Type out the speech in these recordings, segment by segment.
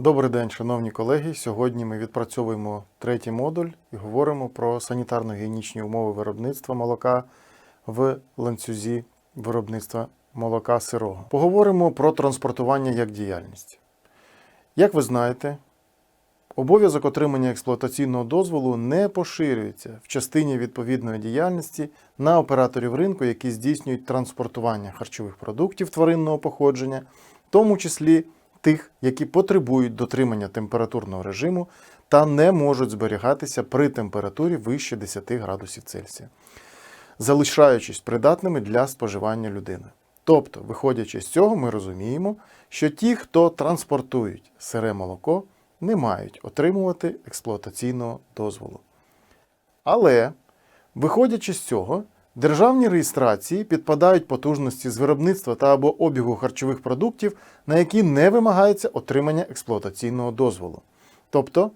Добрий день, шановні колеги. Сьогодні ми відпрацьовуємо третій модуль і говоримо про санітарно-гігієнічні умови виробництва молока в ланцюзі виробництва молока сирого. Поговоримо про транспортування як діяльність. Як ви знаєте, обов'язок отримання експлуатаційного дозволу не поширюється в частині відповідної діяльності на операторів ринку, які здійснюють транспортування харчових продуктів тваринного походження, в тому числі тих, які потребують дотримання температурного режиму та не можуть зберігатися при температурі вище 10 градусів Цельсія, залишаючись придатними для споживання людини. Тобто, виходячи з цього, ми розуміємо, що ті, хто транспортують сире молоко, не мають отримувати експлуатаційного дозволу. Але, виходячи з цього, державні реєстрації підпадають потужності з виробництва та або обігу харчових продуктів, на які не вимагається отримання експлуатаційного дозволу. Тобто,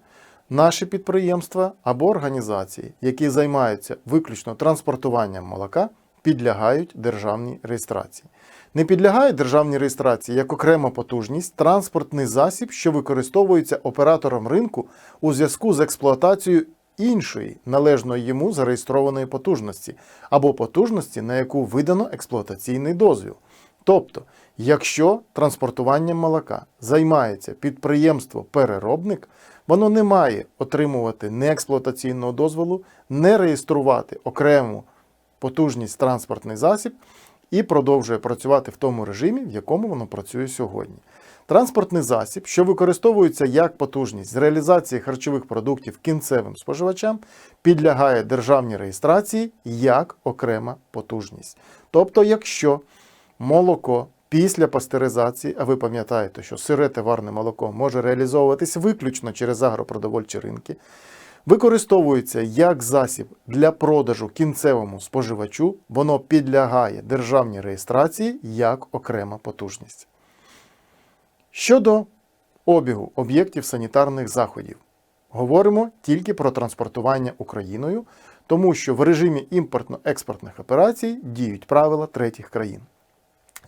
наші підприємства або організації, які займаються виключно транспортуванням молока, підлягають державній реєстрації. Не підлягає державній реєстрації як окрема потужність транспортний засіб, що використовується оператором ринку у зв'язку з експлуатацією іншої належної йому зареєстрованої потужності або потужності, на яку видано експлуатаційний дозвіл. Тобто, якщо транспортуванням молока займається підприємство-переробник, воно не має отримувати неексплуатаційного дозволу, не реєструвати окрему потужність транспортний засіб і продовжує працювати в тому режимі, в якому воно працює сьогодні. Транспортний засіб, що використовується як потужність з реалізації харчових продуктів кінцевим споживачам, підлягає державній реєстрації як окрема потужність. Тобто, якщо молоко після пастеризації, а ви пам'ятаєте, що сире товарне молоко може реалізовуватись виключно через агропродовольчі ринки, використовується як засіб для продажу кінцевому споживачу, воно підлягає державній реєстрації як окрема потужність. Щодо обігу об'єктів санітарних заходів, говоримо тільки про транспортування Україною, тому що в режимі імпортно-експортних операцій діють правила третіх країн.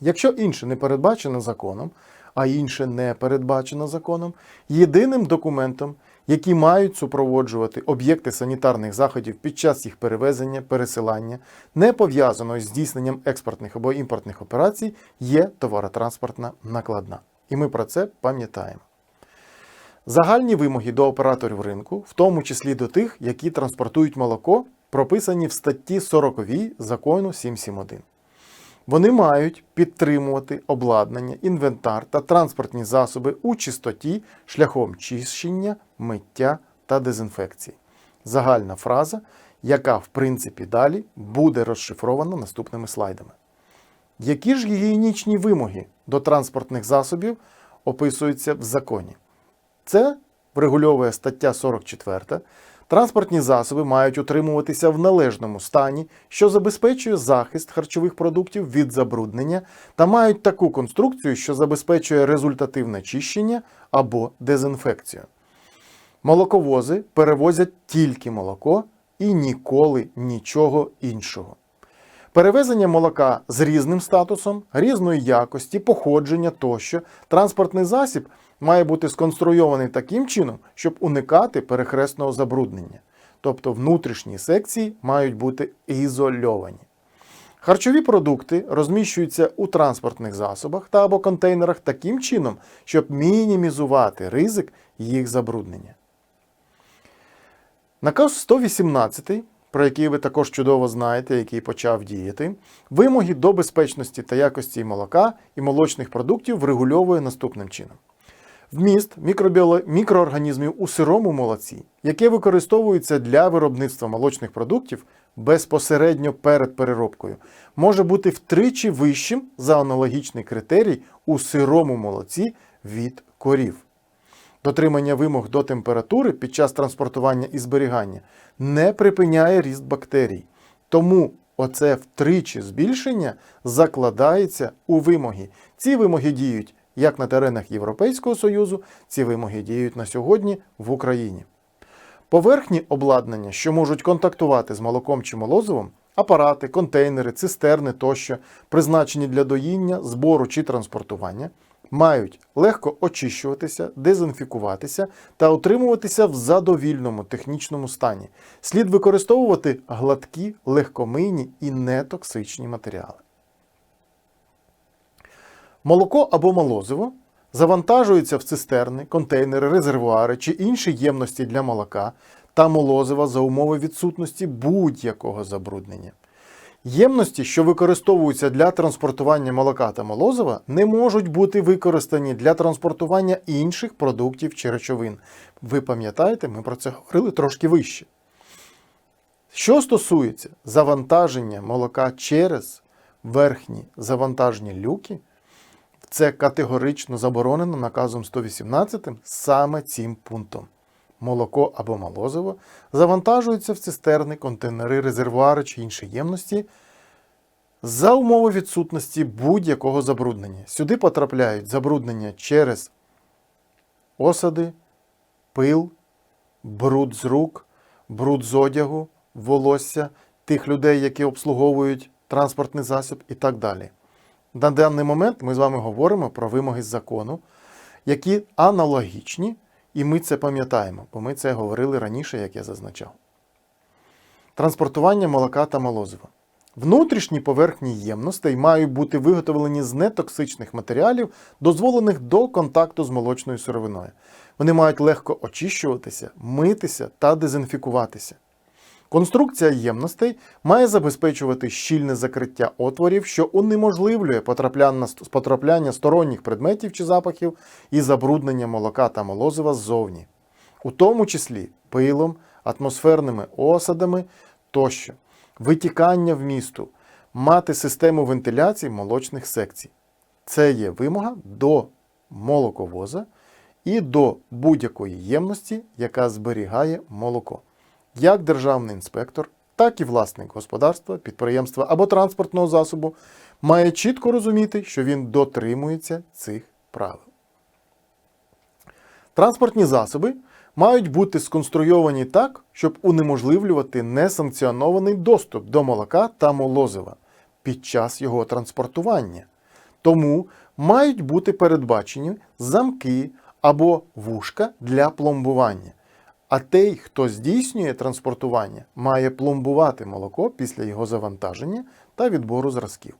Якщо інше не передбачено законом, а інше не передбачено законом, єдиним документом, які мають супроводжувати об'єкти санітарних заходів під час їх перевезення, пересилання, не пов'язаної з здійсненням експортних або імпортних операцій, є товаротранспортна накладна. І ми про це пам'ятаємо. Загальні вимоги до операторів ринку, в тому числі до тих, які транспортують молоко, прописані в статті 40 закону 771. Вони мають підтримувати обладнання, інвентар та транспортні засоби у чистоті шляхом чищення, миття та дезінфекції. Загальна фраза, яка в принципі далі буде розшифрована наступними слайдами. Які ж гігієнічні вимоги до транспортних засобів описуються в законі? Це врегульовує стаття 44. Транспортні засоби мають утримуватися в належному стані, що забезпечує захист харчових продуктів від забруднення, та мають таку конструкцію, що забезпечує результативне чищення або дезінфекцію. Молоковози перевозять тільки молоко і ніколи нічого іншого. Перевезення молока з різним статусом, різної якості, походження тощо, транспортний засіб має бути сконструйований таким чином, щоб уникати перехресного забруднення. Тобто внутрішні секції мають бути ізольовані. Харчові продукти розміщуються у транспортних засобах та або контейнерах таким чином, щоб мінімізувати ризик їх забруднення. Наказ 118 про який ви також чудово знаєте, який почав діяти, вимоги до безпечності та якості молока і молочних продуктів врегульовує наступним чином. Вміст мікроорганізмів у сирому молоці, яке використовується для виробництва молочних продуктів безпосередньо перед переробкою, може бути втричі вищим за аналогічний критерій у сирому молоці від корів. Дотримання вимог до температури під час транспортування і зберігання не припиняє ріст бактерій. Тому оце втричі збільшення закладається у вимоги. Ці вимоги діють як на теренах Європейського Союзу, ці вимоги діють на сьогодні в Україні. Поверхні обладнання, що можуть контактувати з молоком чи молозивом, апарати, контейнери, цистерни тощо, призначені для доїння, збору чи транспортування, мають легко очищуватися, дезінфікуватися та утримуватися в задовільному технічному стані. Слід використовувати гладкі, легкомийні і нетоксичні матеріали. Молоко або молозиво завантажується в цистерни, контейнери, резервуари чи інші ємності для молока та молозива за умови відсутності будь-якого забруднення. Ємності, що використовуються для транспортування молока та молозива, не можуть бути використані для транспортування інших продуктів чи речовин. Ви пам'ятаєте, ми про це говорили трошки вище. Що стосується завантаження молока через верхні завантажні люки, це категорично заборонено наказом 118 саме цим пунктом. Молоко або молозиво завантажуються в цистерни, контейнери, резервуари чи інші ємності за умови відсутності будь-якого забруднення. Сюди потрапляють забруднення через осади, пил, бруд з рук, бруд з одягу, волосся тих людей, які обслуговують транспортний засіб і так далі. На даний момент ми з вами говоримо про вимоги закону, які аналогічні, і ми це пам'ятаємо, бо ми це говорили раніше, як я зазначав. Транспортування молока та молозива. Внутрішні поверхні ємностей мають бути виготовлені з нетоксичних матеріалів, дозволених до контакту з молочною сировиною. Вони мають легко очищуватися, митися та дезінфікуватися. Конструкція ємностей має забезпечувати щільне закриття отворів, що унеможливлює потрапляння, сторонніх предметів чи запахів і забруднення молока та молозива ззовні, у тому числі пилом, атмосферними осадами тощо, витікання в місту, мати систему вентиляції молочних секцій. Це є вимога до молоковоза і до будь-якої ємності, яка зберігає молоко як державний інспектор, так і власник господарства, підприємства або транспортного засобу має чітко розуміти, що він дотримується цих правил. Транспортні засоби мають бути сконструйовані так, щоб унеможливлювати несанкціонований доступ до молока та молозива під час його транспортування. Тому мають бути передбачені замки або вушка для пломбування. А той, хто здійснює транспортування, має пломбувати молоко після його завантаження та відбору зразків.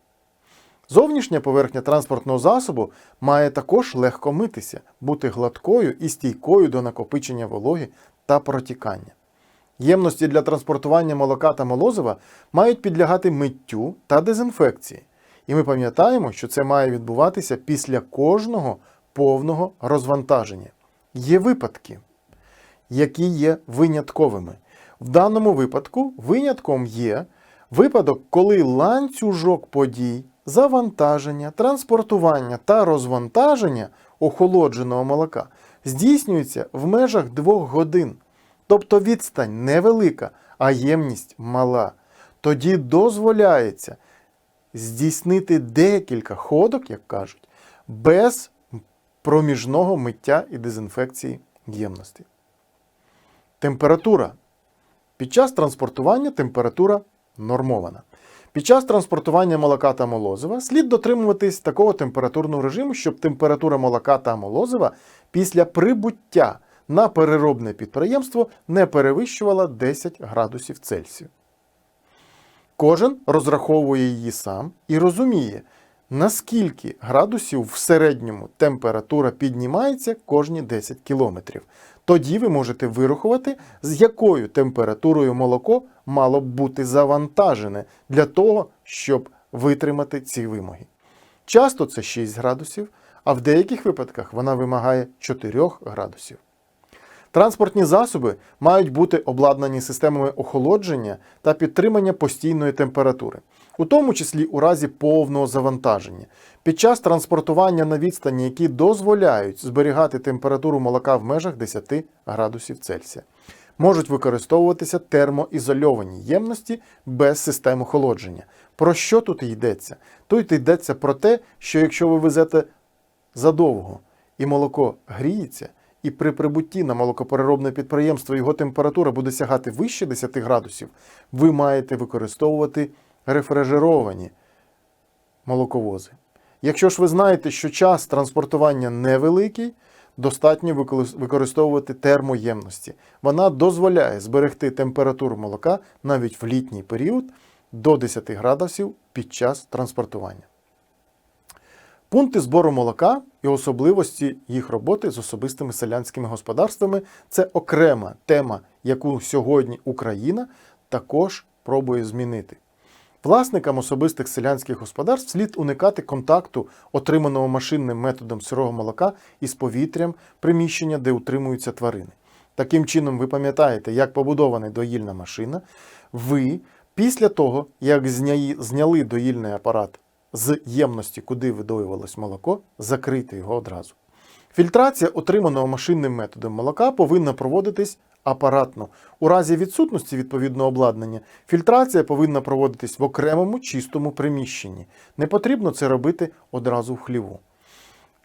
Зовнішня поверхня транспортного засобу має також легко митися, бути гладкою і стійкою до накопичення вологи та протікання. Ємності для транспортування молока та молозива мають підлягати миттю та дезінфекції. І ми пам'ятаємо, що це має відбуватися після кожного повного розвантаження. Є випадки які є винятковими. В даному випадку винятком є випадок, коли ланцюжок подій, завантаження, транспортування та розвантаження охолодженого молока здійснюється в межах двох годин. Тобто відстань невелика, а ємність мала. Тоді дозволяється здійснити декілька ходок, як кажуть, без проміжного миття і дезінфекції ємності. Температура. Під час транспортування температура нормована. Під час транспортування молока та молозива слід дотримуватись такого температурного режиму, щоб температура молока та молозива після прибуття на переробне підприємство не перевищувала 10 градусів Цельсію. Кожен розраховує її сам і розуміє, наскільки градусів в середньому температура піднімається кожні 10 кілометрів. Тоді ви можете вирахувати, з якою температурою молоко мало б бути завантажене для того, щоб витримати ці вимоги. Часто це 6 градусів, а в деяких випадках вона вимагає 4 градусів. Транспортні засоби мають бути обладнані системами охолодження та підтримання постійної температури, у тому числі у разі повного завантаження, під час транспортування на відстані, які дозволяють зберігати температуру молока в межах 10 градусів Цельсія. Можуть використовуватися термоізольовані ємності без систем охолодження. Про що тут йдеться? Тут йдеться про те, що якщо ви везете задовго і молоко гріється, і при прибутті на молокопереробне підприємство його температура буде сягати вище 10 градусів, ви маєте використовувати рефрижеровані молоковози, Якщо ж ви знаєте, що час транспортування невеликий, достатньо використовувати термоємності. Вона дозволяє зберегти температуру молока навіть в літній період до 10 градусів під час транспортування. Пункти збору молока і особливості їх роботи з особистими селянськими господарствами це окрема тема, яку сьогодні Україна також пробує змінити. Власникам особистих селянських господарств слід уникати контакту, отриманого машинним методом сирого молока із повітрям приміщення, де утримуються тварини. Таким чином, ви пам'ятаєте, як побудована доїльна машина. Ви після того, як зняли доїльний апарат з ємності, куди видоювалось молоко, закрийте його одразу. Фільтрація отриманого машинним методом молока повинна проводитись апаратно. У разі відсутності відповідного обладнання фільтрація повинна проводитись в окремому чистому приміщенні. Не потрібно це робити одразу в хліву.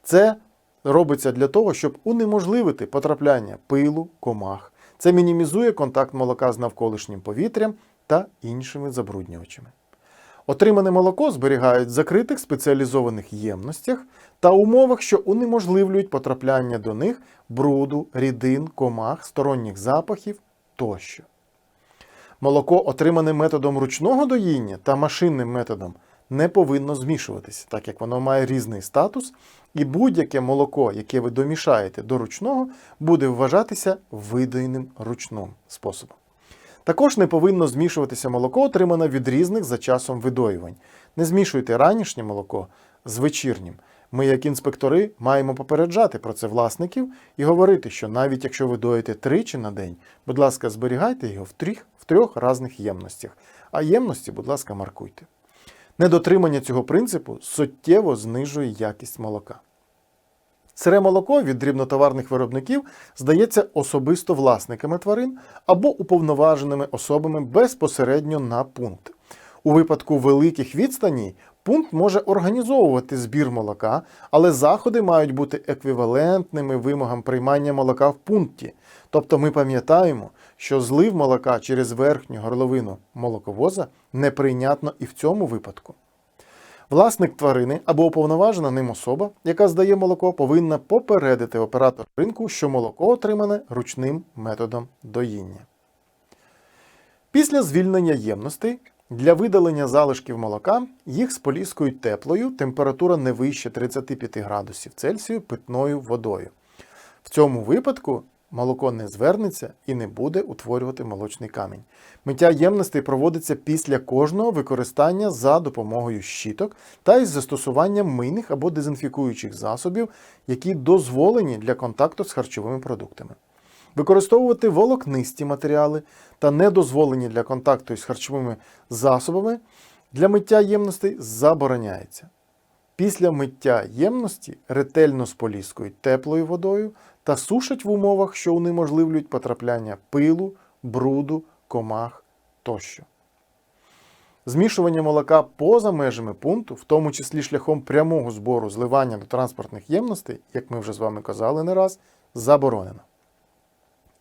Це робиться для того, щоб унеможливити потрапляння пилу, комах. Це мінімізує контакт молока з навколишнім повітрям та іншими забруднювачами. Отримане молоко зберігають в закритих спеціалізованих ємностях та умовах, що унеможливлюють потрапляння до них бруду, рідин, комах, сторонніх запахів тощо. Молоко, отримане методом ручного доїння та машинним методом, не повинно змішуватися, так як воно має різний статус, і будь-яке молоко, яке ви домішаєте до ручного, буде вважатися видоєним ручним способом. Також не повинно змішуватися молоко, отримане від різних за часом видоювань. Не змішуйте ранішнє молоко з вечірнім. Ми, як інспектори, маємо попереджати про це власників і говорити, що навіть якщо ви доїте тричі на день, будь ласка, зберігайте його в трьох, в трьох різних ємностях. А ємності, будь ласка, маркуйте. Недотримання цього принципу суттєво знижує якість молока. Сире молоко від дрібнотоварних виробників здається особисто власниками тварин або уповноваженими особами безпосередньо на пункт. У випадку великих відстаній пункт може організовувати збір молока, але заходи мають бути еквівалентними вимогам приймання молока в пункті. Тобто ми пам'ятаємо, що злив молока через верхню горловину молоковоза неприйнятно і в цьому випадку. Власник тварини або уповноважена ним особа, яка здає молоко, повинна попередити оператор ринку, що молоко отримане ручним методом доїння. Після звільнення ємностей для видалення залишків молока їх споліскують теплою, температура не вище 35 градусів Цельсію питною водою. В цьому випадку молоко не звернеться і не буде утворювати молочний камінь. Миття ємностей проводиться після кожного використання за допомогою щіток та із застосуванням мийних або дезінфікуючих засобів, які дозволені для контакту з харчовими продуктами. Використовувати волокнисті матеріали та недозволені для контакту із харчовими засобами для миття ємностей забороняється. Після миття ємності ретельно споліскують теплою водою та сушать в умовах, що унеможливлюють потрапляння пилу, бруду, комах тощо. Змішування молока поза межами пункту, в тому числі шляхом прямого збору зливання до транспортних ємностей, як ми вже з вами казали не раз, заборонено.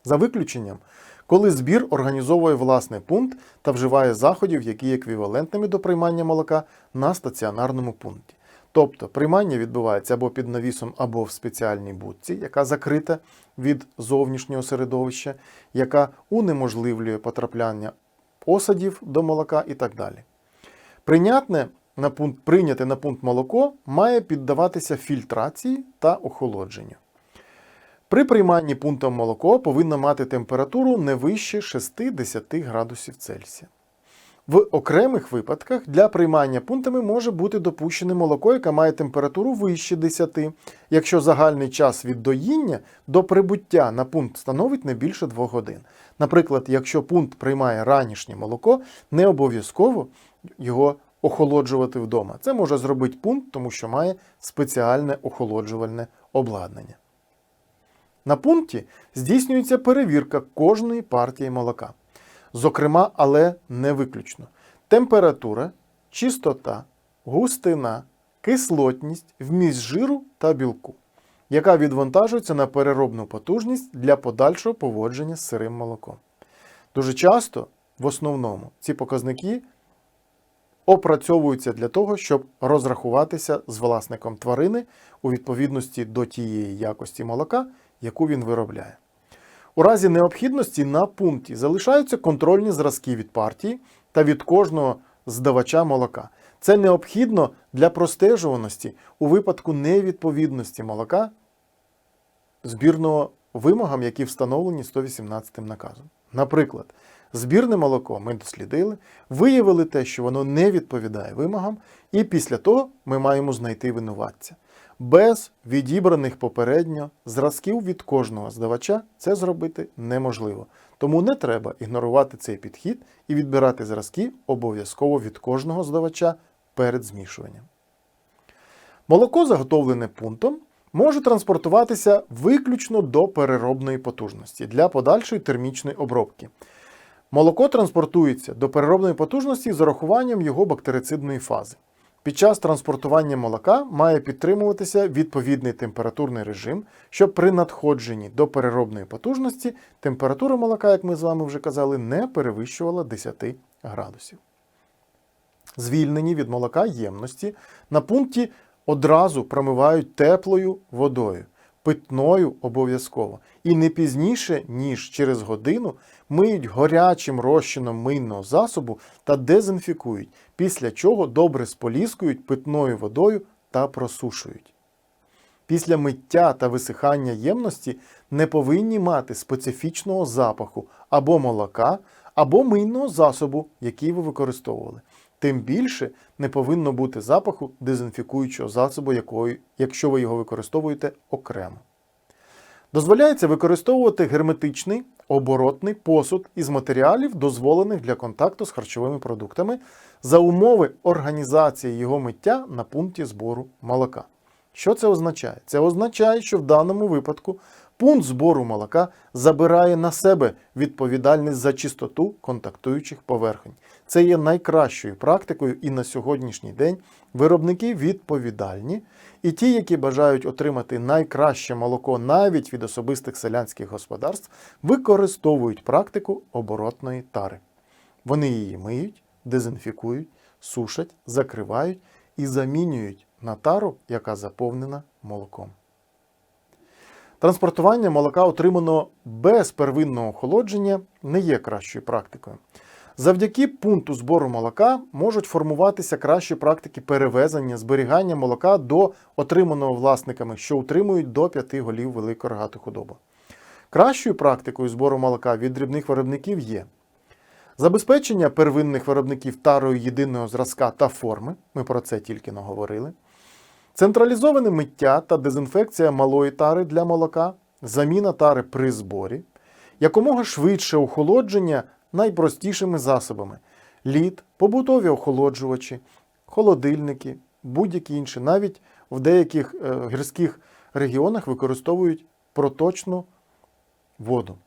За виключенням, коли збір організовує власний пункт та вживає заходів, які еквівалентними до приймання молока на стаціонарному пункті. Тобто приймання відбувається або під навісом, або в спеціальній будці, яка закрита від зовнішнього середовища, яка унеможливлює потрапляння осадів до молока і так далі. Прийнятне на пункт, прийняте на пункт молоко має піддаватися фільтрації та охолодженню. При прийманні пунктом молоко повинно мати температуру не вище 60 градусів Цельсія. В окремих випадках для приймання пунктами може бути допущене молоко, яке має температуру вище 10, якщо загальний час від доїння до прибуття на пункт становить не більше 2 годин. Наприклад, якщо пункт приймає ранішнє молоко, не обов'язково його охолоджувати вдома. Це може зробити пункт, тому що має спеціальне охолоджувальне обладнання. На пункті здійснюється перевірка кожної партії молока. Зокрема, але не виключно. Температура, чистота, густина, кислотність, вміст жиру та білку, яка відвантажується на переробну потужність для подальшого поводження з сирим молоком. Дуже часто, в основному, ці показники опрацьовуються для того, щоб розрахуватися з власником тварини у відповідності до тієї якості молока, яку він виробляє. У разі необхідності на пункті залишаються контрольні зразки від партії та від кожного здавача молока. Це необхідно для простежуваності у випадку невідповідності молока збірного вимогам, які встановлені 118 наказом. Наприклад, збірне молоко ми дослідили, виявили те, що воно не відповідає вимогам, і після того ми маємо знайти винуватця. Без відібраних попередньо зразків від кожного здавача це зробити неможливо. Тому не треба ігнорувати цей підхід і відбирати зразки обов'язково від кожного здавача перед змішуванням. Молоко, заготовлене пунктом, може транспортуватися виключно до переробної потужності для подальшої термічної обробки. Молоко транспортується до переробної потужності з урахуванням його бактерицидної фази. Під час транспортування молока має підтримуватися відповідний температурний режим, щоб при надходженні до переробної потужності температура молока, як ми з вами вже казали, не перевищувала 10 градусів. Звільнені від молока ємності на пункті одразу промивають теплою водою, питною обов'язково. І не пізніше, ніж через годину, миють горячим розчином мийного засобу та дезінфікують, після чого добре споліскують питною водою та просушують. Після миття та висихання ємності не повинні мати специфічного запаху або молока, або мийного засобу, який ви використовували. Тим більше не повинно бути запаху дезінфікуючого засобу, якої, якщо ви його використовуєте окремо. Дозволяється використовувати герметичний оборотний посуд із матеріалів, дозволених для контакту з харчовими продуктами, за умови організації його миття на пункті збору молока. Що це означає? Це означає, що в даному випадку пункт збору молока забирає на себе відповідальність за чистоту контактуючих поверхень. Це є найкращою практикою, і на сьогоднішній день виробники відповідальні, і ті, які бажають отримати найкраще молоко навіть від особистих селянських господарств, використовують практику оборотної тари. Вони її миють, дезінфікують, сушать, закривають і замінюють на тару, яка заповнена молоком. Транспортування молока, отриманого без первинного охолодження, не є кращою практикою. Завдяки пункту збору молока можуть формуватися кращі практики перевезення, зберігання молока до отриманого власниками, що утримують до 5 голів великої рогатої худоби. Кращою практикою збору молока від дрібних виробників є забезпечення первинних виробників тарою єдиного зразка та форми, ми про це тільки наговорили, централізоване миття та дезінфекція малої тари для молока, заміна тари при зборі, якомога швидше охолодження найпростішими засобами: лід, побутові охолоджувачі, холодильники, будь-які інші. Навіть в деяких е, гірських регіонах використовують проточну воду.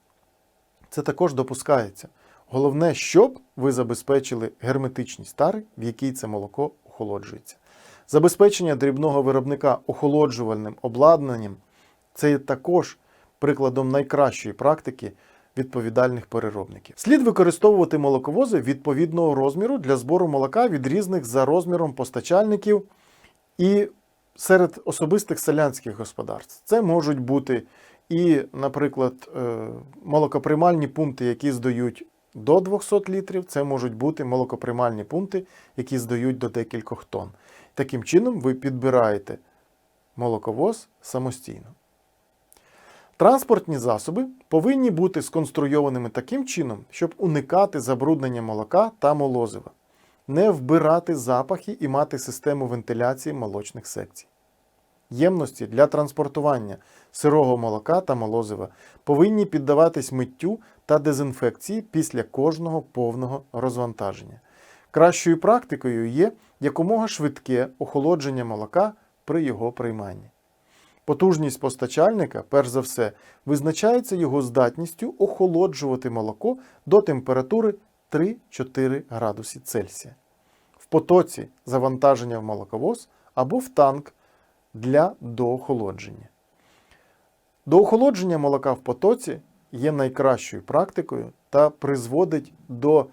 Це також допускається. Головне, щоб ви забезпечили герметичність тари, в якій це молоко охолоджується. Забезпечення дрібного виробника охолоджувальним обладнанням це є також прикладом найкращої практики відповідальних переробників. Слід використовувати молоковози відповідного розміру для збору молока від різних за розміром постачальників і серед особистих селянських господарств. Це можуть бути і, наприклад, е, молокоприймальні пункти, які здають до 200 літрів, це можуть бути молокоприймальні пункти, які здають до декількох тонн. Таким чином, ви підбираєте молоковоз самостійно. Транспортні засоби повинні бути сконструйованими таким чином, щоб уникати забруднення молока та молозива, не вбирати запахи і мати систему вентиляції молочних секцій. Ємності для транспортування сирого молока та молозива повинні піддаватись миттю та дезінфекції після кожного повного розвантаження. Кращою практикою є якомога швидке охолодження молока при його прийманні. Потужність постачальника, перш за все, визначається його здатністю охолоджувати молоко до температури 3-4 градуси Цельсія. В потоці завантаження в молоковоз або в танк для доохолодження. Доохолодження молока в потоці є найкращою практикою та призводить до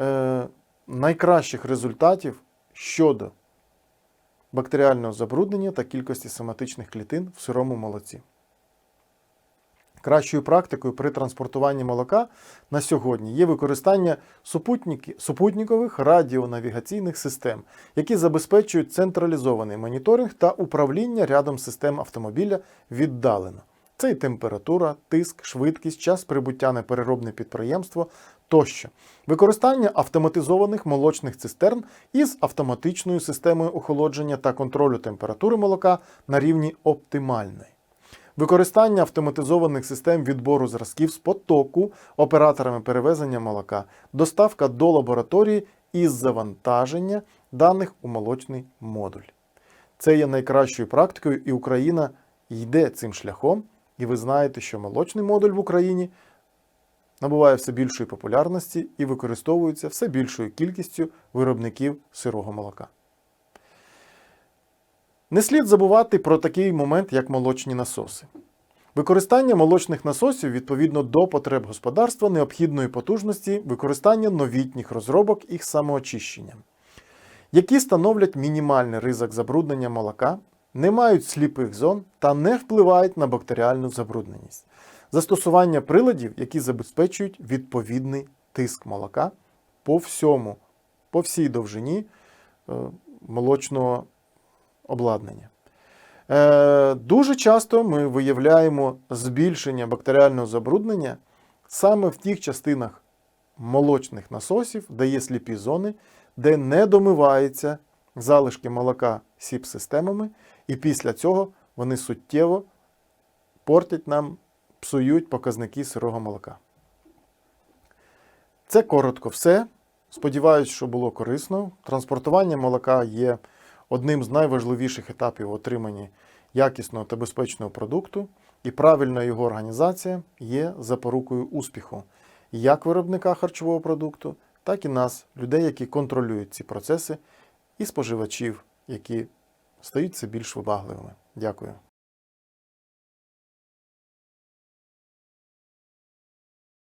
е, найкращих результатів щодо бактеріального забруднення та кількості соматичних клітин в сирому молоці. Кращою практикою при транспортуванні молока на сьогодні є використання супутникових радіонавігаційних систем, які забезпечують централізований моніторинг та управління рядом систем автомобіля віддалено. Це і температура, тиск, швидкість, час прибуття на переробне підприємство тощо. Використання автоматизованих молочних цистерн із автоматичною системою охолодження та контролю температури молока на рівні оптимальної. Використання автоматизованих систем відбору зразків з потоку операторами перевезення молока, доставка до лабораторії із завантаження даних у молочний модуль. Це є найкращою практикою, і Україна йде цим шляхом. І ви знаєте, що молочний модуль в Україні набуває все більшої популярності і використовується все більшою кількістю виробників сирого молока. Не слід забувати про такий момент, як молочні насоси. Використання молочних насосів відповідно до потреб господарства необхідної потужності використання новітніх розробок їх самоочищення, які становлять мінімальний ризик забруднення молока, не мають сліпих зон та не впливають на бактеріальну забрудненість. Застосування приладів, які забезпечують відповідний тиск молока по всьому, по всій довжині е, молочного обладнання. Е, Дуже часто ми виявляємо збільшення бактеріального забруднення саме в тих частинах молочних насосів, де є сліпі зони, де не домиваються залишки молока сіп-системами, і після цього вони суттєво портять нам, псують показники сирого молока. Це коротко все. Сподіваюсь, що було корисно. Транспортування молока є одним з найважливіших етапів в отриманні якісного та безпечного продукту, і правильна його організація є запорукою успіху як виробника харчового продукту, так і нас, людей, які контролюють ці процеси, і споживачів, які стають все більш вибагливими. Дякую.